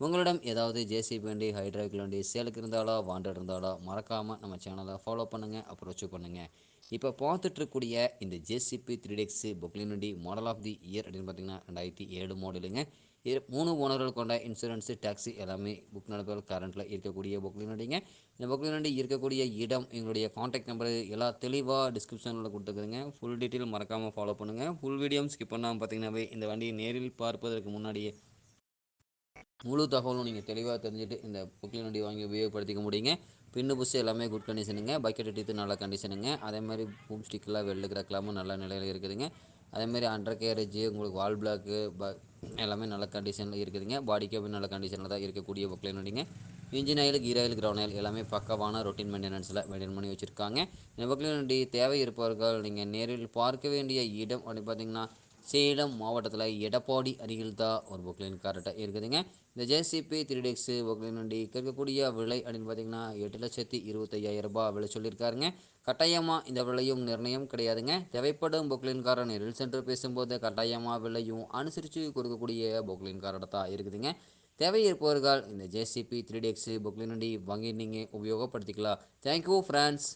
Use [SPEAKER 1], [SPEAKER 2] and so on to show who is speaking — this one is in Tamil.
[SPEAKER 1] உங்களிடம் ஏதாவது ஜேசிபி வண்டி ஹைட்ராக் வண்டி சேலுக்கு இருந்தாலோ வாண்டட் இருந்தாலோ மறக்காமல் நம்ம சேனலை ஃபாலோ பண்ணுங்கள் அப்ரோச் பண்ணுங்கள் இப்போ பார்த்துட்ருக்கூடிய இந்த ஜேசிபி த்ரீ டெக்ஸு பொக்லின் வண்டி மாடல் ஆஃப் தி இயர் அப்படின்னு பார்த்தீங்கன்னா ரெண்டாயிரத்தி ஏழு மாடலுங்க இது மூணு ஓனர்கள் கொண்ட இன்சூரன்ஸு டாக்ஸி எல்லாமே புக் நடப்புகள் கரண்ட்டில் இருக்கக்கூடிய புக்லின் வண்டிங்க. இந்த புக்லின் வண்டி இருக்கக்கூடிய இடம் எங்களுடைய காண்டாக்ட் நம்பர் எல்லாம் தெளிவாக டிஸ்கிரிப்ஷனில் கொடுத்துருக்குதுங்க. ஃபுல் டீட்டெயில் மறக்காமல் ஃபாலோ பண்ணுங்கள் ஃபுல் வீடியோ ஸ்கிப் பண்ணாமல் பார்த்தீங்கன்னாவே இந்த வண்டியை நேரில் பார்ப்பதற்கு முன்னாடியே முழு தகவலும் நீங்கள் தெளிவாக தெரிஞ்சுட்டு இந்த புக்லின் வண்டி வாங்கி உபயோகப்படுத்திக்க முடியுங்க. பின்னு புஷ் எல்லாமே குட் கண்டிஷனுங்க பக்கெட் டீத்து நல்ல கண்டிஷனுங்க அதே மாதிரி பூம் ஸ்டிக்கெலாம் வெள்ளு கிராக்கெலாமும் நல்ல நிலையில் இருக்குதுங்க. அதேமாதிரி அண்டர் கேரேஜ் உங்களுக்கு வால் பிளாக்கு ப எல்லாமே நல்ல கண்டிஷனில் இருக்குதுங்க. பாடி கேபின் நல்ல கண்டிஷனில் தான் இருக்கக்கூடிய புக்லின் வண்டிங்க engine oil gear oil ground oil எல்லாமே பக்கவான ரொட்டீன் மெயின்டெனன்ஸில் மெயின்டைன் பண்ணி வச்சுருக்காங்க. இந்த புக்லின் வண்டி தேவை இருப்பவர்கள் நீங்கள் நேரில் பார்க்க வேண்டிய இடம் அப்படின்னு பார்த்தீங்கன்னா சேலம் மாவட்டத்தில் எடப்பாடி அருகில் தான் ஒரு பொக்லைன் கரெக்டாக இருக்குதுங்க. இந்த ஜேசிபி த்ரீ டெக்ஸு பொக்லைன் வண்டி கேட்கக்கூடிய விலை அப்படின்னு பார்த்தீங்கன்னா எட்டு லட்சத்தி இருபத்தையாயிரம் ரூபாய் விலை சொல்லியிருக்காருங்க. கட்டாயமாக இந்த விலையும் நிர்ணயம் கிடையாதுங்க. தேவைப்படும் பொக்லைன்காரன் நெரில் சென்று பேசும்போது கட்டாயமாக விலையும் அனுசரித்து கொடுக்கக்கூடிய பொக்லைன்காரோட தான் இருக்குதுங்க. தேவை இருப்பவர்கள் இந்த ஜேசிபி த்ரீ டெக்ஸு பொக்லைன் வண்டி வாங்கி நீங்கள் உபயோகப்படுத்திக்கலாம். Thank you friends